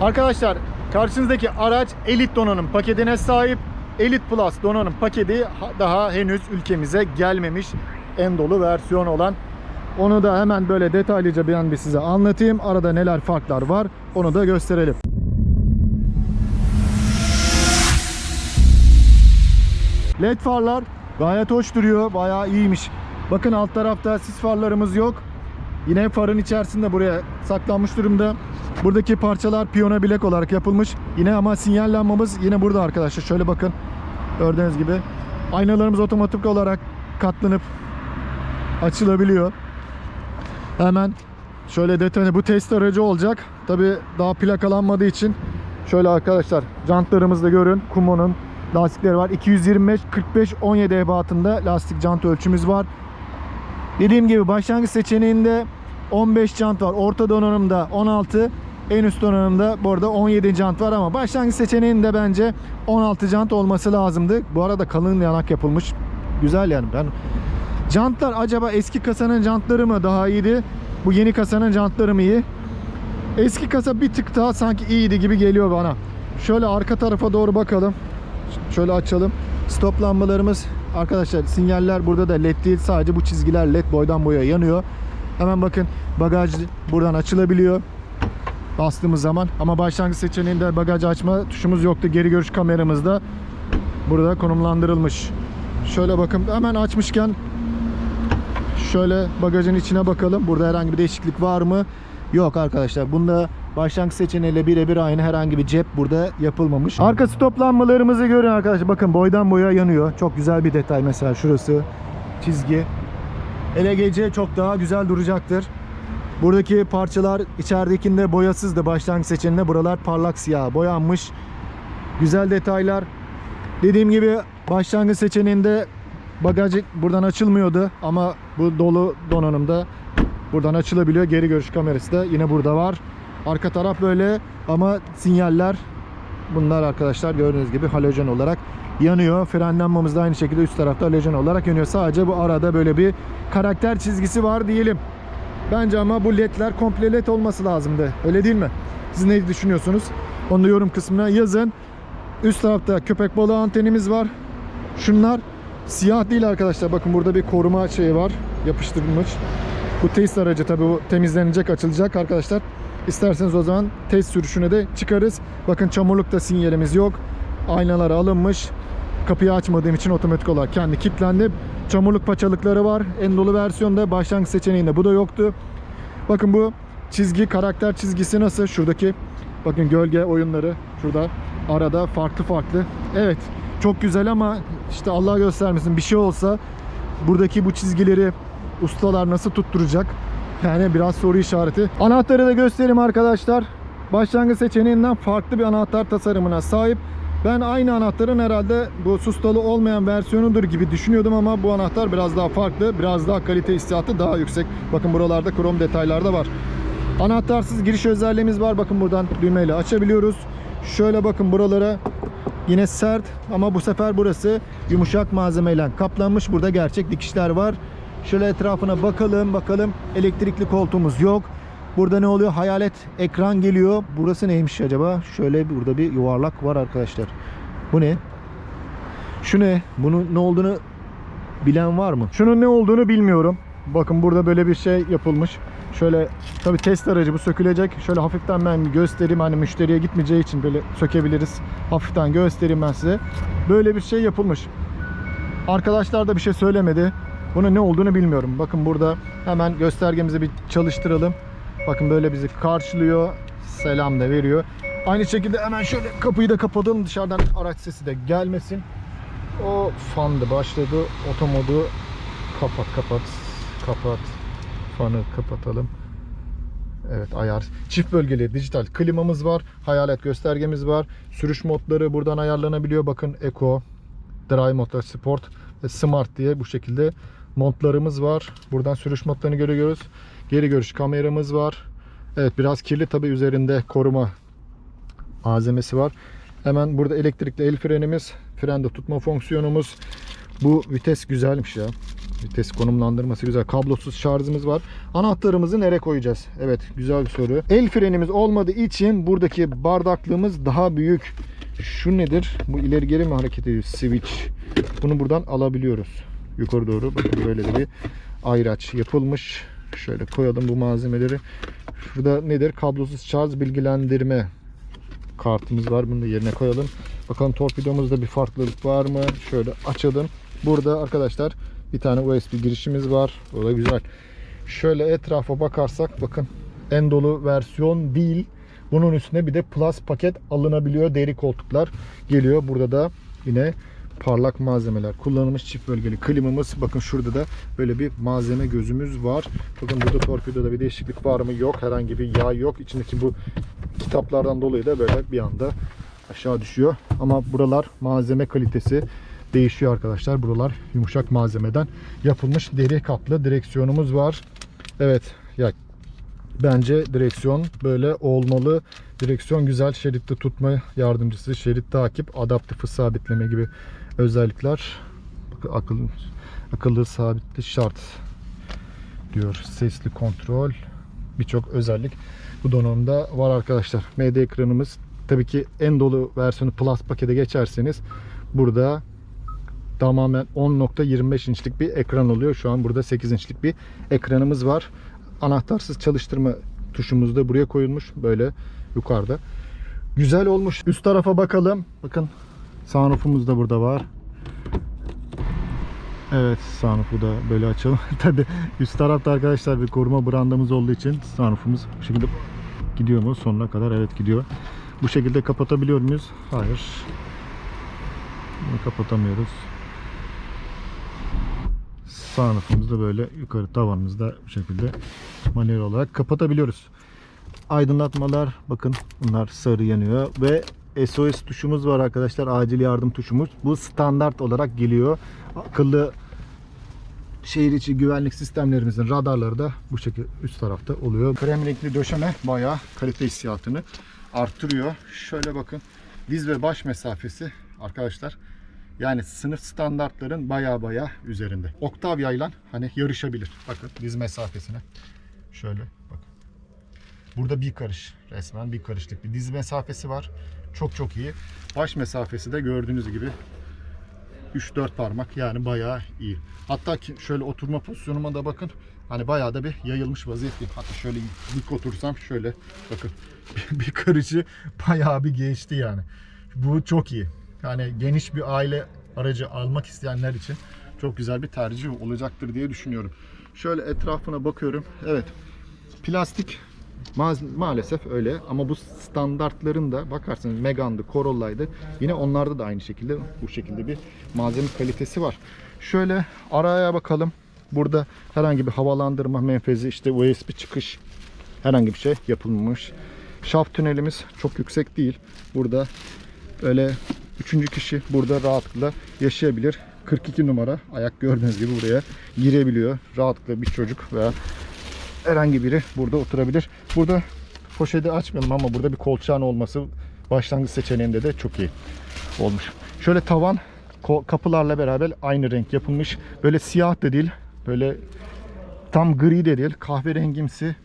Arkadaşlar karşınızdaki araç Elite donanım paketine sahip. Elite Plus donanım paketi ha- daha henüz ülkemize gelmemiş en dolu versiyon olan. Onu da hemen böyle detaylıca an bir size anlatayım. Arada neler farklar var onu da gösterelim. LED farlar gayet hoş duruyor. Bayağı iyiymiş. Bakın alt tarafta sis farlarımız yok. Yine farın içerisinde buraya saklanmış durumda. Buradaki parçalar piyona bilek olarak yapılmış. Yine ama sinyal lambamız yine burada arkadaşlar. Şöyle bakın. Gördüğünüz gibi. Aynalarımız otomatik olarak katlanıp açılabiliyor. Hemen şöyle detaylı bu test aracı olacak. Tabi daha plakalanmadığı için şöyle arkadaşlar jantlarımızı da görün. Kumo'nun lastikleri var. 225 45 17 ebatında lastik jant ölçümüz var. Dediğim gibi başlangıç seçeneğinde 15 jant var. Orta donanımda 16. En üst donanımda bu arada 17 jant var ama başlangıç seçeneğinde bence 16 jant olması lazımdı. Bu arada kalın yanak yapılmış. Güzel yani. Ben Jantlar acaba eski kasanın jantları mı daha iyiydi? Bu yeni kasanın jantları mı iyi? Eski kasa bir tık daha sanki iyiydi gibi geliyor bana. Şöyle arka tarafa doğru bakalım. Şöyle açalım. Stop lambalarımız arkadaşlar sinyaller burada da led değil sadece bu çizgiler led boydan boya yanıyor. Hemen bakın bagaj buradan açılabiliyor. Bastığımız zaman ama başlangıç seçeneğinde bagaj açma tuşumuz yoktu. Geri görüş kameramız da burada konumlandırılmış. Şöyle bakın hemen açmışken Şöyle bagajın içine bakalım. Burada herhangi bir değişiklik var mı? Yok arkadaşlar. Bunda başlangıç seçeneğiyle birebir aynı herhangi bir cep burada yapılmamış. Arka stop lambalarımızı görün arkadaşlar. Bakın boydan boya yanıyor. Çok güzel bir detay mesela şurası. Çizgi. LGC çok daha güzel duracaktır. Buradaki parçalar içeridekinde boyasızdı başlangıç seçeneğinde. Buralar parlak siyah boyanmış. Güzel detaylar. Dediğim gibi başlangıç seçeneğinde bagaj buradan açılmıyordu ama bu dolu donanımda buradan açılabiliyor. Geri görüş kamerası da yine burada var. Arka taraf böyle ama sinyaller bunlar arkadaşlar gördüğünüz gibi halojen olarak yanıyor. Fren lambamız da aynı şekilde üst tarafta halojen olarak yanıyor. Sadece bu arada böyle bir karakter çizgisi var diyelim. Bence ama bu ledler komple led olması lazımdı. Öyle değil mi? Siz ne düşünüyorsunuz? Onu da yorum kısmına yazın. Üst tarafta köpek balığı antenimiz var. Şunlar siyah değil arkadaşlar. Bakın burada bir koruma şeyi var. Yapıştırılmış. Bu test aracı tabii bu temizlenecek, açılacak arkadaşlar. İsterseniz o zaman test sürüşüne de çıkarız. Bakın çamurlukta sinyalimiz yok. Aynalar alınmış. Kapıyı açmadığım için otomatik olarak kendi kilitlendi. Çamurluk paçalıkları var. En dolu versiyonda başlangıç seçeneğinde bu da yoktu. Bakın bu çizgi, karakter çizgisi nasıl? Şuradaki bakın gölge oyunları şurada arada farklı farklı. Evet çok güzel ama işte Allah göstermesin bir şey olsa buradaki bu çizgileri ustalar nasıl tutturacak? Yani biraz soru işareti. Anahtarı da göstereyim arkadaşlar. Başlangıç seçeneğinden farklı bir anahtar tasarımına sahip. Ben aynı anahtarın herhalde bu sustalı olmayan versiyonudur gibi düşünüyordum ama bu anahtar biraz daha farklı. Biraz daha kalite hissiyatı daha yüksek. Bakın buralarda krom detaylar da var. Anahtarsız giriş özelliğimiz var. Bakın buradan düğmeyle açabiliyoruz. Şöyle bakın buralara yine sert ama bu sefer burası yumuşak malzemeyle kaplanmış. Burada gerçek dikişler var. Şöyle etrafına bakalım bakalım. Elektrikli koltuğumuz yok. Burada ne oluyor? Hayalet ekran geliyor. Burası neymiş acaba? Şöyle burada bir yuvarlak var arkadaşlar. Bu ne? Şu ne? Bunun ne olduğunu bilen var mı? Şunun ne olduğunu bilmiyorum. Bakın burada böyle bir şey yapılmış. Şöyle tabi test aracı bu sökülecek. Şöyle hafiften ben göstereyim. Hani müşteriye gitmeyeceği için böyle sökebiliriz. Hafiften göstereyim ben size. Böyle bir şey yapılmış. Arkadaşlar da bir şey söylemedi. Bunun ne olduğunu bilmiyorum. Bakın burada hemen göstergemizi bir çalıştıralım. Bakın böyle bizi karşılıyor. Selam da veriyor. Aynı şekilde hemen şöyle kapıyı da kapatalım. Dışarıdan araç sesi de gelmesin. O fandı başladı. Otomodu kapat kapat kapat. Fanı kapatalım. Evet ayar. Çift bölgeli dijital klimamız var. Hayalet göstergemiz var. Sürüş modları buradan ayarlanabiliyor. Bakın Eco, Drive Mode, Sport ve Smart diye bu şekilde modlarımız var. Buradan sürüş modlarını görüyoruz. Geri görüş kameramız var. Evet biraz kirli tabi üzerinde koruma malzemesi var. Hemen burada elektrikli el frenimiz, frende tutma fonksiyonumuz. Bu vites güzelmiş ya. Vites konumlandırması güzel. Kablosuz şarjımız var. Anahtarımızı nereye koyacağız? Evet güzel bir soru. El frenimiz olmadığı için buradaki bardaklığımız daha büyük. Şu nedir? Bu ileri geri mi hareket ediyor? Switch. Bunu buradan alabiliyoruz. Yukarı doğru. Bakın böyle bir ayraç yapılmış. Şöyle koyalım bu malzemeleri. Şurada nedir? Kablosuz şarj bilgilendirme kartımız var. Bunu da yerine koyalım. Bakalım torpidomuzda bir farklılık var mı? Şöyle açalım. Burada arkadaşlar bir tane USB girişimiz var. O da güzel. Şöyle etrafa bakarsak bakın en dolu versiyon değil. Bunun üstüne bir de Plus paket alınabiliyor. Deri koltuklar geliyor. Burada da yine parlak malzemeler kullanılmış çift bölgeli klimamız. Bakın şurada da böyle bir malzeme gözümüz var. Bakın burada torpidoda bir değişiklik var mı? Yok. Herhangi bir yağ yok. İçindeki bu kitaplardan dolayı da böyle bir anda aşağı düşüyor. Ama buralar malzeme kalitesi değişiyor arkadaşlar. Buralar yumuşak malzemeden yapılmış deri kaplı direksiyonumuz var. Evet ya bence direksiyon böyle olmalı. Direksiyon güzel şeritte tutma yardımcısı, şerit takip, adaptif sabitleme gibi özellikler. Akıllı, akıllı sabitli şart diyor. Sesli kontrol birçok özellik bu donanımda var arkadaşlar. MD ekranımız tabii ki en dolu versiyonu Plus pakete geçerseniz burada tamamen 10.25 inçlik bir ekran oluyor. Şu an burada 8 inçlik bir ekranımız var. Anahtarsız çalıştırma tuşumuz da buraya koyulmuş. Böyle yukarıda. Güzel olmuş. Üst tarafa bakalım. Bakın sunroofumuz da burada var. Evet sunroof'u da böyle açalım. Tabi üst tarafta arkadaşlar bir koruma brandamız olduğu için sunroofumuz bu şekilde gidiyor mu sonuna kadar? Evet gidiyor. Bu şekilde kapatabiliyor muyuz? Hayır. Bunu kapatamıyoruz. Da böyle yukarı tavanımızda bu şekilde manuel olarak kapatabiliyoruz. Aydınlatmalar bakın bunlar sarı yanıyor ve SOS tuşumuz var arkadaşlar. Acil yardım tuşumuz. Bu standart olarak geliyor. Akıllı şehir içi güvenlik sistemlerimizin radarları da bu şekilde üst tarafta oluyor. Krem renkli döşeme bayağı kalite hissiyatını arttırıyor. Şöyle bakın diz ve baş mesafesi arkadaşlar yani sınıf standartların baya baya üzerinde. Octavia ile hani yarışabilir. Bakın diz mesafesine. Şöyle bakın. Burada bir karış resmen bir karışlık bir diz mesafesi var. Çok çok iyi. Baş mesafesi de gördüğünüz gibi 3-4 parmak yani bayağı iyi. Hatta ki şöyle oturma pozisyonuma da bakın. Hani bayağı da bir yayılmış vaziyetteyim. Hatta şöyle dik otursam şöyle bakın bir karışı bayağı bir geçti yani. Bu çok iyi. Yani geniş bir aile aracı almak isteyenler için çok güzel bir tercih olacaktır diye düşünüyorum. Şöyle etrafına bakıyorum. Evet. Plastik ma- maalesef öyle ama bu standartların da bakarsanız Megane'dı, Corolla'ydı. Yine onlarda da aynı şekilde bu şekilde bir malzeme kalitesi var. Şöyle araya bakalım. Burada herhangi bir havalandırma menfezi işte USB çıkış herhangi bir şey yapılmamış. Şaft tünelimiz çok yüksek değil. Burada öyle üçüncü kişi burada rahatlıkla yaşayabilir. 42 numara ayak gördüğünüz gibi buraya girebiliyor. Rahatlıkla bir çocuk veya herhangi biri burada oturabilir. Burada poşeti açmayalım ama burada bir kolçağın olması başlangıç seçeneğinde de çok iyi olmuş. Şöyle tavan kapılarla beraber aynı renk yapılmış. Böyle siyah da değil. Böyle tam gri de değil. Kahverengimsi.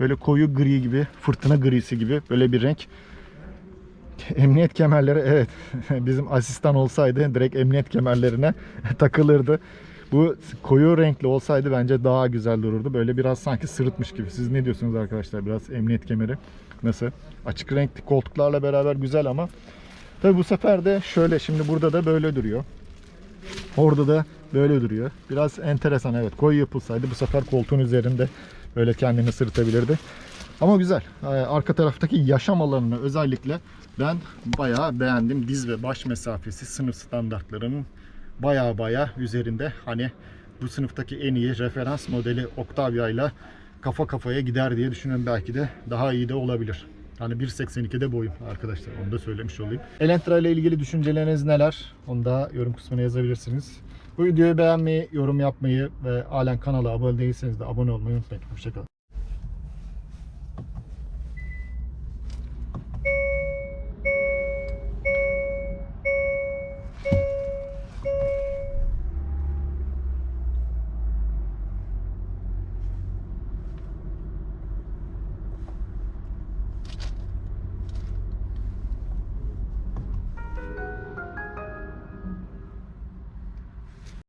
Böyle koyu gri gibi. Fırtına grisi gibi. Böyle bir renk. Emniyet kemerleri evet bizim asistan olsaydı direkt emniyet kemerlerine takılırdı. Bu koyu renkli olsaydı bence daha güzel dururdu. Böyle biraz sanki sırıtmış gibi. Siz ne diyorsunuz arkadaşlar? Biraz emniyet kemeri nasıl? Açık renkli koltuklarla beraber güzel ama tabi bu sefer de şöyle şimdi burada da böyle duruyor. Orada da böyle duruyor. Biraz enteresan evet. Koyu yapılsaydı bu sefer koltuğun üzerinde böyle kendini sırıtabilirdi. Ama güzel. Ee, Arka taraftaki yaşam alanını özellikle ben bayağı beğendim. Diz ve baş mesafesi sınıf standartlarının bayağı bayağı üzerinde. Hani bu sınıftaki en iyi referans modeli Octavia ile kafa kafaya gider diye düşünüyorum. Belki de daha iyi de olabilir. Hani 1.82'de boyum arkadaşlar. Onu da söylemiş olayım. Elantra ile ilgili düşünceleriniz neler? Onu da yorum kısmına yazabilirsiniz. Bu videoyu beğenmeyi, yorum yapmayı ve halen kanala abone değilseniz de abone olmayı unutmayın. Hoşçakalın.